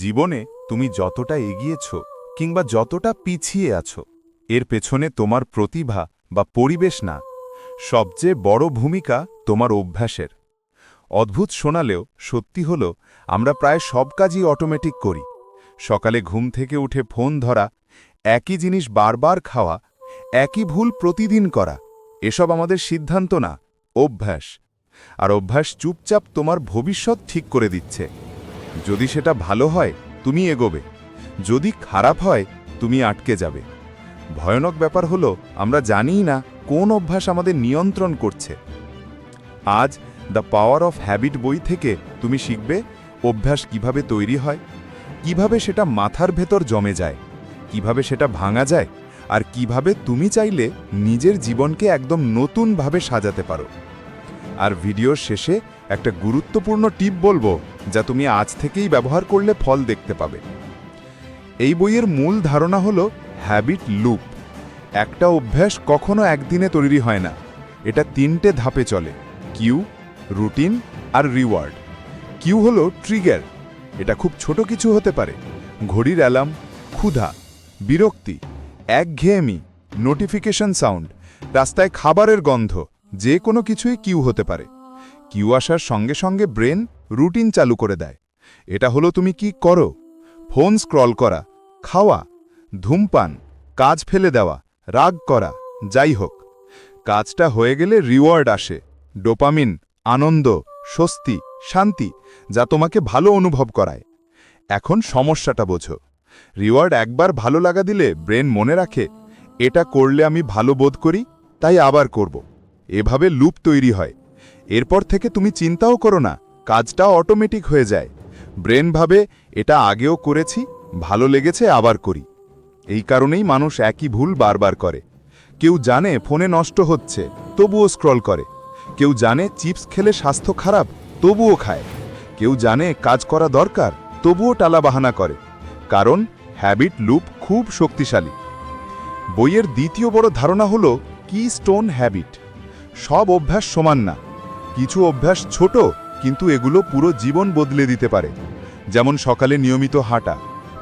জীবনে তুমি যতটা এগিয়েছ কিংবা যতটা পিছিয়ে আছো, এর পেছনে তোমার প্রতিভা বা পরিবেশ না, সবচেয়ে বড় ভূমিকা তোমার অভ্যাসের। অদ্ভুত শোনালেও সত্যি হল, আমরা প্রায় সব কাজই অটোমেটিক করি। সকালে ঘুম থেকে উঠে ফোন ধরা, একই জিনিস বারবার খাওয়া, একই ভুল প্রতিদিন করা, এসব আমাদের সিদ্ধান্ত না, অভ্যাস। আর অভ্যাস চুপচাপ তোমার ভবিষ্যৎ ঠিক করে দিচ্ছে। যদি সেটা ভালো হয়, তুমি এগোবে। যদি খারাপ হয়, তুমি আটকে যাবে। ভয়ানক ব্যাপার হলো, আমরা জানিই না কোন অভ্যাস আমাদের নিয়ন্ত্রণ করছে। আজ দ্য পাওয়ার অফ হ্যাবিট বই থেকে তুমি শিখবে অভ্যাস কীভাবে তৈরি হয়, কীভাবে সেটা মাথার ভেতর জমে যায়, কীভাবে সেটা ভাঙা যায়, আর কীভাবে তুমি চাইলে নিজের জীবনকে একদম নতুনভাবে সাজাতে পারো। আর ভিডিওর শেষে একটা গুরুত্বপূর্ণ টিপ বলব যা তুমি আজ থেকেই ব্যবহার করলে ফল দেখতে পাবে। এই বইয়ের মূল ধারণা হলো হ্যাবিট লুপ একটা অভ্যাস কখনো একদিনে তৈরি হয় না। এটা তিনটে ধাপে চলে। কিউ রুটিন আর রিওয়ার্ড কিউ হলো ট্রিগার এটা খুব ছোট কিছু হতে পারে। ঘড়ির অ্যালার্ম ক্ষুধা, বিরক্তি, একঘেয়েমি নোটিফিকেশন সাউন্ড রাস্তায় খাবারের গন্ধ, যে কোনো কিছুই কিউ হতে পারে। কিউ আসার সঙ্গে সঙ্গে ব্রেন রুটিন চালু করে দেয়। এটা হলো তুমি কি করো? ফোন স্ক্রল করা, খাওয়া, ধূমপান, কাজ ফেলে দেওয়া, রাগ করা, যাই হোক। কাজটা হয়ে গেলে রিওয়ার্ড আসে, ডোপামিন, আনন্দ, স্বস্তি, শান্তি, যা তোমাকে ভালো অনুভব করায়। এখন সমস্যাটা বোঝো। রিওয়ার্ড একবার ভালো লাগা দিলে ব্রেন মনে রাখে, এটা করলে আমি ভালো বোধ করি, তাই আবার করব। এভাবে লুপ তৈরি হয়। এরপর থেকে তুমি চিন্তাও করো না, কাজটা অটোমেটিক হয়ে যায়। ব্রেন ভাবে, এটা আগেও করেছি, ভালো লেগেছে, আবার করি। এই কারণেই মানুষ একই ভুল বারবার করে। কেউ জানে ফোনে নষ্ট হচ্ছে, তবুও স্ক্রল করে। কেউ জানে চিপস খেলে স্বাস্থ্য খারাপ, তবুও খায়। কেউ জানে কাজ করা দরকার, তবুও টালা বাহানা করে। কারণ হ্যাবিট লুপ খুব শক্তিশালী। বইয়ের দ্বিতীয় বড় ধারণা হল, কি স্টোন হ্যাবিট সব অভ্যাস সমান না। কিছু অভ্যাস ছোট, কিন্তু এগুলো পুরো জীবন বদলে দিতে পারে। যেমন সকালে নিয়মিত হাঁটা,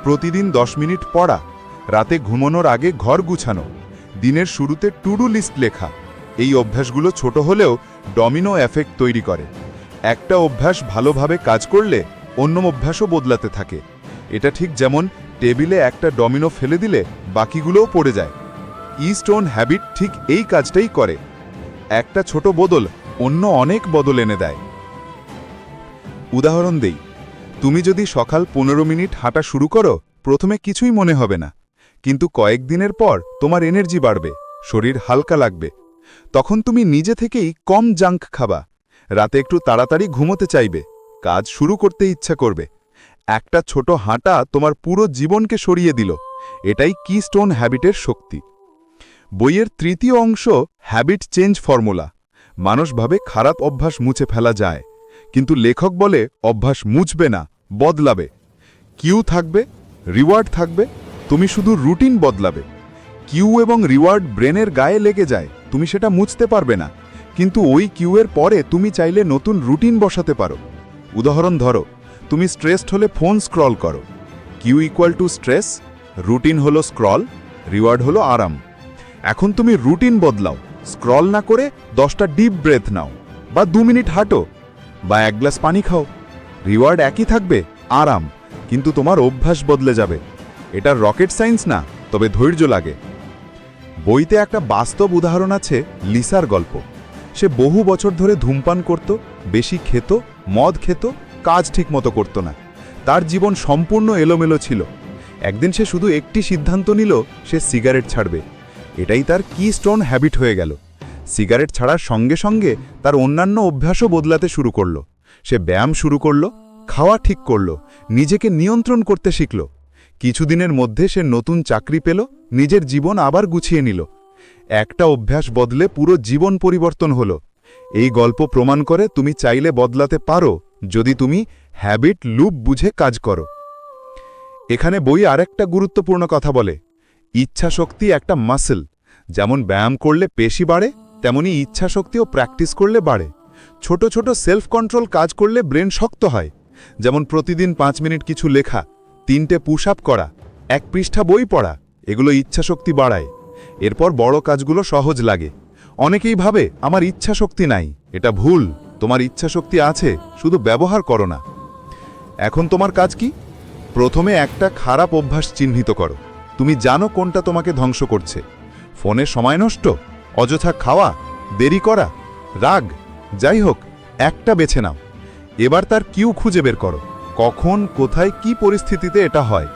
প্রতিদিন দশ মিনিট পড়া, রাতে ঘুমানোর আগে ঘর গুছানো, দিনের শুরুতে টুডু লিস্ট লেখা। এই অভ্যাসগুলো ছোট হলেও ডমিনো এফেক্ট তৈরি করে। একটা অভ্যাস ভালোভাবে কাজ করলে অন্য অভ্যাসও বদলাতে থাকে। এটা ঠিক যেমন টেবিলে একটা ডমিনো ফেলে দিলে বাকিগুলোও পড়ে যায়। ইস্টোন হ্যাবিট ঠিক এই কাজটাই করে। একটা ছোট বদল অন্য অনেক বদল এনে দেয়। উদাহরণ দেই, তুমি যদি সকাল পনেরো মিনিট হাঁটা শুরু করো, প্রথমে কিছুই মনে হবে না। কিন্তু কয়েকদিনের পর তোমার এনার্জি বাড়বে, শরীর হালকা লাগবে। তখন তুমি নিজে থেকেই কম জাঙ্ক খাবা। রাতে একটু তাড়াতাড়ি ঘুমোতে চাইবে, কাজ শুরু করতে ইচ্ছা করবে। একটা ছোট হাঁটা তোমার পুরো জীবনকে সরিয়ে দিল, এটাই কি স্টোন হ্যাবিটের শক্তি। বইয়ের তৃতীয় অংশ হ্যাবিট চেঞ্জ ফর্মুলা মানুষ ভাবে খারাপ অভ্যাস মুছে ফেলা যায়। কিন্তু লেখক বলে, অভ্যাস মুছবে না, বদলাবে। কিউ থাকবে, রিওয়ার্ড থাকবে, তুমি শুধু রুটিন বদলাবে। কিউ এবং রিওয়ার্ড ব্রেনের গায়ে লেগে যায়, তুমি সেটা মুছতে পারবে না। কিন্তু ওই কিউয়ের পরে তুমি চাইলে নতুন রুটিন বসাতে পারো। উদাহরণ ধরো, তুমি স্ট্রেসড হলে ফোন স্ক্রল করো। Cue equal to stress, routine হলো স্ক্রল, রিওয়ার্ড হলো আরাম। এখন তুমি রুটিন বদলাও। স্ক্রল না করে দশটা ডিপ ব্রেথ নাও, বা দু মিনিট হাঁটো, বা এক গ্লাস পানি খাও। রিওয়ার্ড একই থাকবে, আরাম, কিন্তু তোমার অভ্যাস বদলে যাবে। এটা রকেট সায়েন্স না, তবে ধৈর্য লাগে। বইতে একটা বাস্তব উদাহরণ আছে লিসার গল্প। সে বহু বছর ধরে ধূমপান করত, বেশি খেত, মদ খেত, কাজ ঠিকমতো করত না। তার জীবন সম্পূর্ণ এলোমেলো ছিল। একদিন সে শুধু একটি সিদ্ধান্ত নিল, সে সিগারেট ছাড়বে। এটাই তার কি স্টোন হ্যাবিট হয়ে গেল। সিগারেট ছাড়ার সঙ্গে সঙ্গে তার অন্যান্য অভ্যাসও বদলাতে শুরু করল। সে ব্যায়াম শুরু করল, খাওয়া ঠিক করল, নিজেকে নিয়ন্ত্রণ করতে শিখল। কিছুদিনের মধ্যে সে নতুন চাকরি পেল, নিজের জীবন আবার গুছিয়ে নিল। একটা অভ্যাস বদলে পুরো জীবন পরিবর্তন হলো। এই গল্প প্রমাণ করে তুমি চাইলে বদলাতে পারো, যদি তুমি হ্যাবিট লুপ বুঝে কাজ করো। এখানে বই আরেকটা গুরুত্বপূর্ণ কথা বলে ইচ্ছাশক্তি একটা মাসেল যেমন ব্যায়াম করলে পেশি বাড়ে, তেমনি ইচ্ছাশক্তিও প্র্যাকটিস করলে বাড়ে। ছোট ছোট সেলফ কন্ট্রোল কাজ করলে ব্রেন শক্ত হয়। যেমন প্রতিদিন পাঁচ মিনিট কিছু লেখা, তিনটে পুশ আপ করা, এক পৃষ্ঠা বই পড়া, এগুলো ইচ্ছাশক্তি বাড়ায়। এরপর বড় কাজগুলো সহজ লাগে। অনেকেই ভাবে, আমার ইচ্ছাশক্তি নাই, এটা ভুল, তোমার ইচ্ছাশক্তি আছে, শুধু ব্যবহার করো না। এখন তোমার কাজ কি? প্রথমে একটা খারাপ অভ্যাস চিহ্নিত করো। তুমি জানো কোনটা তোমাকে ধ্বংস করছে। ফোনে সময় নষ্ট, অযথা খাওয়া, দেরি করা, রাগ, যাই হোক, একটা বেছে নাও। এবার তার কিউ খুঁজে বের করো। কখন, কোথায়, কি পরিস্থিতিতে এটা হয়।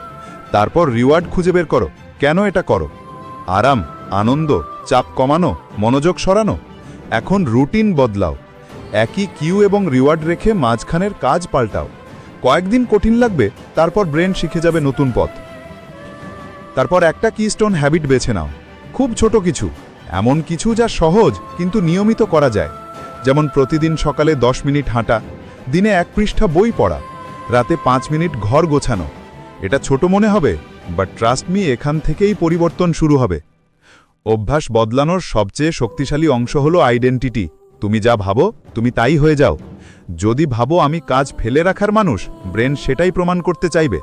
তারপর রিওয়ার্ড খুঁজে বের করো, কেন এটা করো? আরাম, আনন্দ, চাপ কমানো, মনোযোগ সরানো। এখন রুটিন বদলাও। একই কিউ এবং রিওয়ার্ড রেখে মাঝখানের কাজ পাল্টাও। কয়েকদিন কঠিন লাগবে, তারপর ব্রেন শিখে যাবে নতুন পথ। তারপর একটা কিস্টোন হ্যাবিট বেছে নাও। খুব ছোট কিছু, এমন কিছু যা সহজ কিন্তু নিয়মিত করা যায়। যেমন প্রতিদিন সকালে দশ মিনিট হাঁটা, দিনে এক পৃষ্ঠা বই পড়া, রাতে পাঁচ মিনিট ঘর গোছানো। এটা ছোট মনে হবে বাট ট্রাস্ট মি এখান থেকেই পরিবর্তন শুরু হবে। অভ্যাস বদলানোর সবচেয়ে শক্তিশালী অংশ হলো আইডেন্টিটি তুমি যা ভাবো, তুমি তাই হয়ে যাও। যদি ভাবো আমি কাজ ফেলে রাখার মানুষ, ব্রেন সেটাই প্রমাণ করতে চাইবে।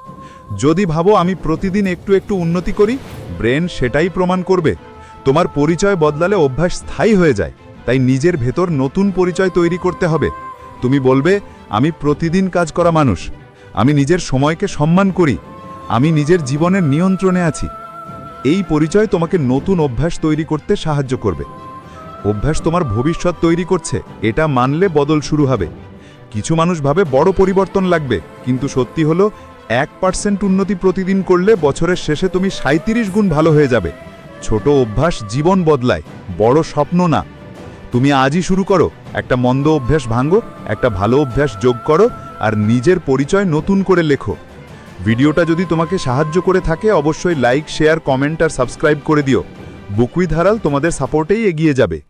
যদি ভাবো আমি প্রতিদিন একটু একটু উন্নতি করি, ব্রেন সেটাই প্রমাণ করবে। তোমার পরিচয় বদলালে অভ্যাস স্থায়ী হয়ে যায়, তাই নিজের ভেতর নতুন পরিচয় তৈরি করতে হবে। তুমি বলবে, আমি প্রতিদিন কাজ করা মানুষ। আমি নিজের সময়কে সম্মান করি। আমি নিজের জীবনের নিয়ন্ত্রণে আছি। এই পরিচয় তোমাকে নতুন অভ্যাস তৈরি করতে সাহায্য করবে। অভ্যাস তোমার ভবিষ্যৎ তৈরি করছে। এটা মানলে বদল শুরু হবে। কিছু মানুষ ভাবে বড় পরিবর্তন লাগবে, কিন্তু সত্যি হলো, এক পার্সেন্ট উন্নতি প্রতিদিন করলে বছরের শেষে তুমি সাঁত্রিশ গুণ ভালো হয়ে যাবে। ছোট অভ্যাস জীবন বদলায়, বড় স্বপ্ন না। তুমি আজই শুরু করো, একটা মন্দ অভ্যাস ভাঙো, একটা ভালো অভ্যাস যোগ করো, আর নিজের পরিচয় নতুন করে লেখো। ভিডিওটা যদি তোমাকে সাহায্য করে থাকে, অবশ্যই লাইক, শেয়ার, কমেন্ট আর সাবস্ক্রাইব করে দিও। বুকুই ধারাল তোমাদের সাপোর্টেই এগিয়ে যাবে।